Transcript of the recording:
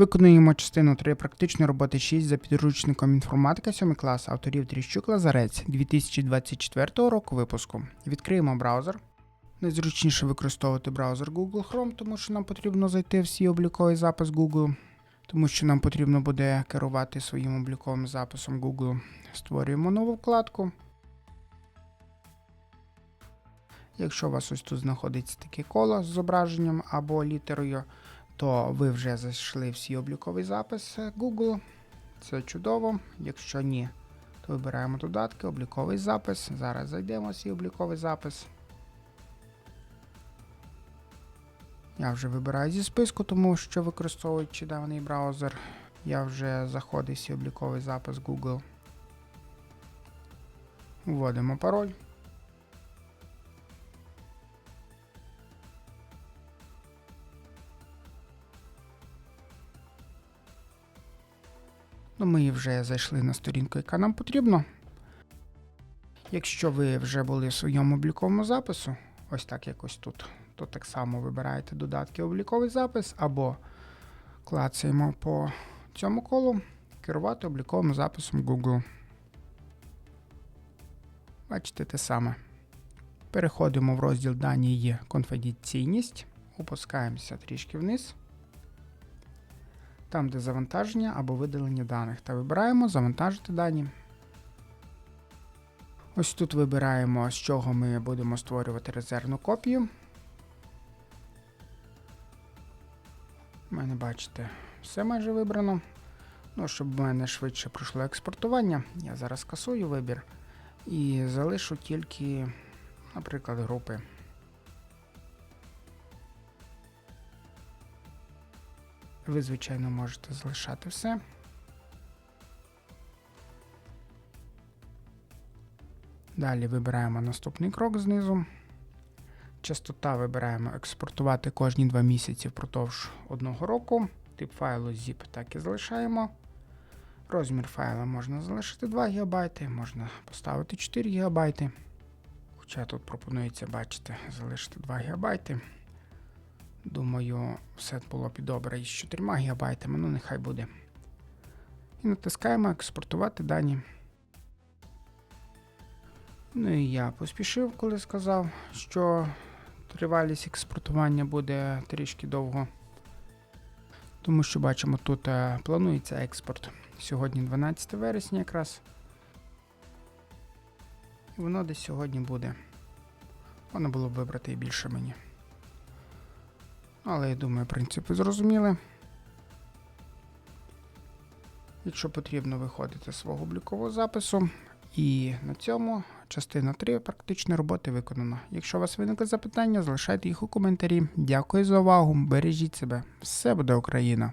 Виконуємо частину 3 практичної роботи 6 за підручником інформатика 7 клас авторів Тріщук Лазарець 2024 року випуску. Відкриємо браузер. Найзручніше використовувати браузер Google Chrome, тому що нам потрібно зайти в свій обліковий запис Google, тому що нам потрібно буде керувати своїм обліковим записом Google. Створюємо нову вкладку. Якщо у вас ось тут знаходиться таке коло з зображенням або літерою, то ви вже зайшли в свій обліковий запис Google. Це чудово. Якщо ні, то вибираємо додатки, обліковий запис. Зараз зайдемо в свій обліковий запис. Я вже вибираю зі списку, тому що використовуючи даний браузер, я вже заходив в свій обліковий запис Google. Вводимо пароль. Ну, ми вже зайшли на сторінку, яка нам потрібна. Якщо ви вже були в своєму обліковому запису, ось так якось тут, то так само вибираєте додатки обліковий запис або клацаємо по цьому колу керувати обліковим записом Google. Бачите те саме. Переходимо в розділ Дані є конфіденційність, опускаємося трішки вниз там, де завантаження або видалення даних, та вибираємо Завантажити дані. Ось тут вибираємо, з чого ми будемо створювати резервну копію. У мене, бачите, все майже вибрано. Ну, щоб в мене швидше пройшло експортування, я зараз касую вибір і залишу тільки, наприклад, групи. Ви, звичайно, можете залишати все. Далі вибираємо наступний крок знизу. Частота вибираємо експортувати кожні 2 місяці впродовж одного року. Тип файлу zip так і залишаємо. Розмір файла можна залишити 2 ГБ, можна поставити 4 ГБ. Хоча тут пропонується, бачите, залишити 2 ГБ. Думаю, все було б добре із 4 ГБ, ну нехай буде. І натискаємо експортувати дані. Ну і я поспішив, коли сказав, що тривалість експортування буде трішки довго. Тому що бачимо, тут е, планується експорт. Сьогодні 12 вересня якраз. І воно десь сьогодні буде. Воно було б вибрати і більше мені. Але я думаю, принципи зрозуміли. Якщо потрібно виходити з свого облікового запису. І на цьому частина 3 практичної роботи виконана. Якщо у вас виникли запитання, залишайте їх у коментарі. Дякую за увагу. Бережіть себе. Все буде Україна!